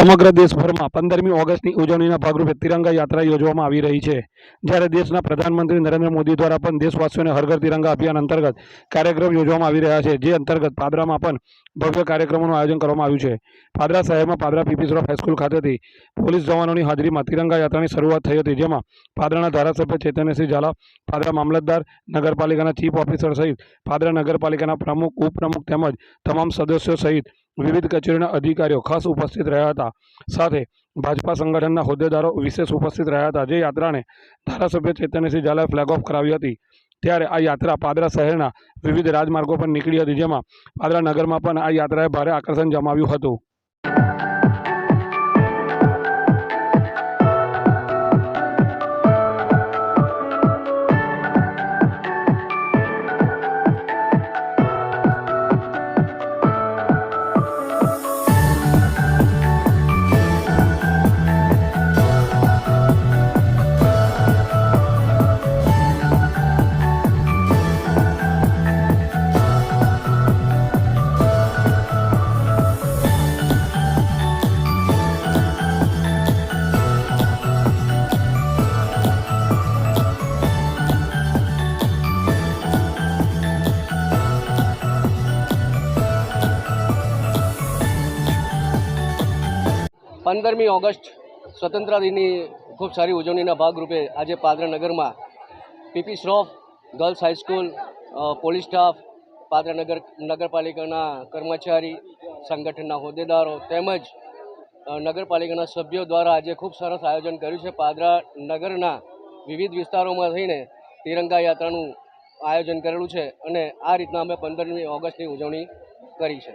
સમગ્ર દેશભરમાં પંદરમી ઓગસ્ટની ઉજવણીના ભાગરૂપે તિરંગા યાત્રા યોજવામાં આવી રહી છે. જ્યારે દેશના પ્રધાનમંત્રી નરેન્દ્ર મોદી દ્વારા પણ દેશવાસીઓને હરઘર તિરંગા અભિયાન અંતર્ગત કાર્યક્રમ યોજવામાં આવી રહ્યા છે, જે અંતર્ગત પાદરામાં પણ ભવ્ય કાર્યક્રમોનું આયોજન કરવામાં આવ્યું છે. પાદરા શહેરમાં પાદરા પીપીસરોફ હાઈસ્કૂલ ખાતેથી પોલીસ જવાનોની હાજરીમાં તિરંગા યાત્રાની શરૂઆત થઈ હતી, જેમાં પાદરાના ધારાસભ્ય ચૈતન્યસિંહ ઝાલા, પાદરા મામલતદાર, નગરપાલિકાના ચીફ ઓફિસર સહિત પાદરા નગરપાલિકાના પ્રમુખ, ઉપપ્રમુખ તેમજ તમામ સદસ્યો સહિત વિવિધ કચેરીના અધિકારીઓ ખાસ ઉપસ્થિત રહ્યા હતા. સાથે ભાજપા સંગઠનના હોદ્દેદારો વિશેષ ઉપસ્થિત રહ્યા હતા. જે યાત્રાને ધારાસભ્ય ચેતનસિંહ ઝાલાએ ફ્લેગ ઓફ કરાવી હતી. ત્યારે આ યાત્રા પાદરા શહેરના વિવિધ રાજમાર્ગો પર નીકળી હતી. જેમાં પાદરા નગરમાં પણ આ યાત્રાએ ભારે આકર્ષણ જમાવ્યું હતું. પંદરમી ઓગસ્ટ સ્વતંત્રતા દિનની ખૂબ સારી ઉજવણીના ભાગરૂપે આજે પાદરા નગરમાં P P Shroff, girls high school police staff Padra નગર નગરપાલિકાના કર્મચારી, સંગઠનના હોદ્દેદારો તેમજ નગરપાલિકાના સભ્યો દ્વારા આજે ખૂબ સરસ આયોજન કર્યું છે. પાદરા નગરના વિવિધ વિસ્તારોમાં થઈને તિરંગા યાત્રાનું આયોજન કરેલું છે અને આ રીતના અમે પંદરમી ઓગસ્ટની ઉજવણી કરી છે.